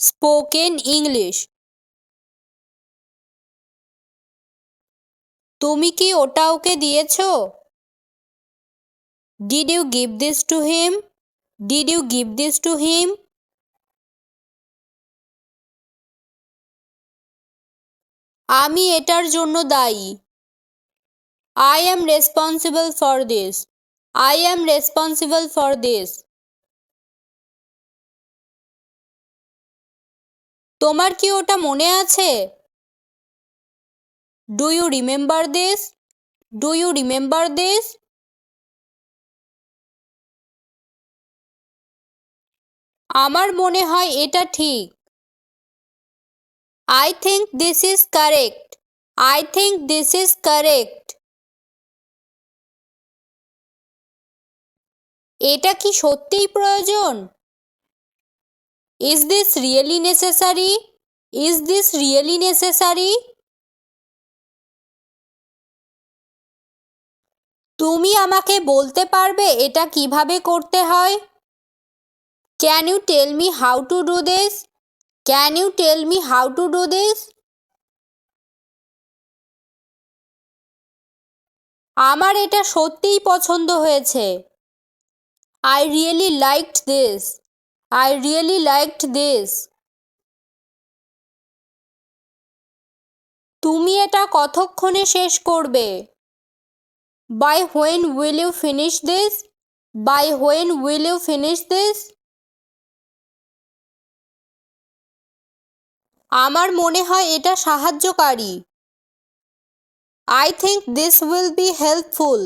Spoken English. তুমি কি ওটা ওকে দিয়েছ? Did you give this to him did you give this to him আমি এটার জন্য দায়ী। I am responsible for this I am responsible for this তোমার কি ওটা মনে আছে? Do you remember this do you remember this আমার মনে হয় এটা ঠিক। I think this is correct I think this is correct এটা কি সত্যিই প্রয়োজন? Is this really necessary is this really necessary তুমি আমাকে বলতে পারবে এটা কীভাবে করতে হয়? Can you tell me how to do this can you tell me how to do this আমার এটা সত্যিই পছন্দ হয়েছে। I really liked this I really liked this তুমি এটা কতক্ষণে শেষ করবে? By when will you finish this by when will you finish this আমার মনে হয় এটা সাহায্যকারী। I think this will be helpful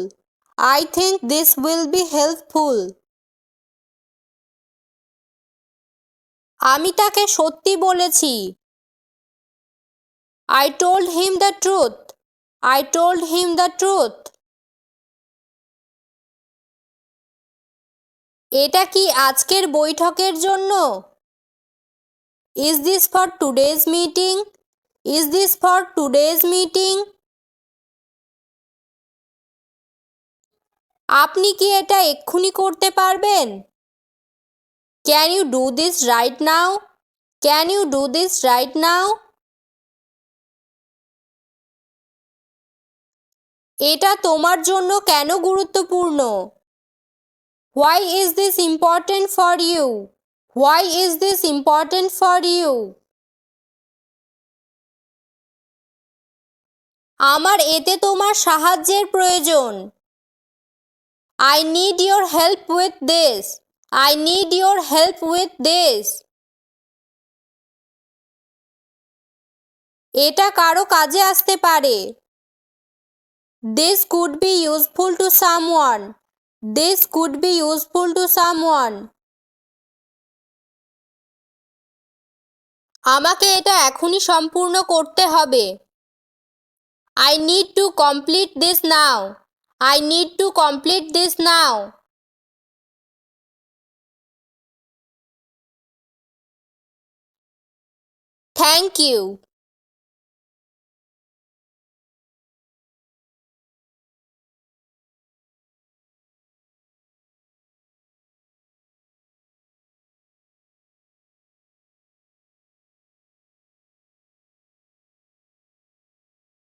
I think this will be helpful আমি তাকে সত্যি বলেছি। I told him the truth I told him the truth এটা কি আজকের বৈঠকের জন্য? Is this for today's meeting is this for today's meeting আপনি কি এটা এক্ষুনি করতে পারবেন? Can you do this right now can you do this right now এটা তোমার জন্য কেন গুরুত্বপূর্ণ? Why is this important for you why is this important for you আমার এতে তোমার সাহায্যের প্রয়োজন। I need your help with this I need your help with this এটা কারও কাজে আসতে পারে। This could be useful to someone this could be useful to someone আমাকে এটা এখনই সম্পূর্ণ করতে হবে। I need to complete this now I need to complete this now thank you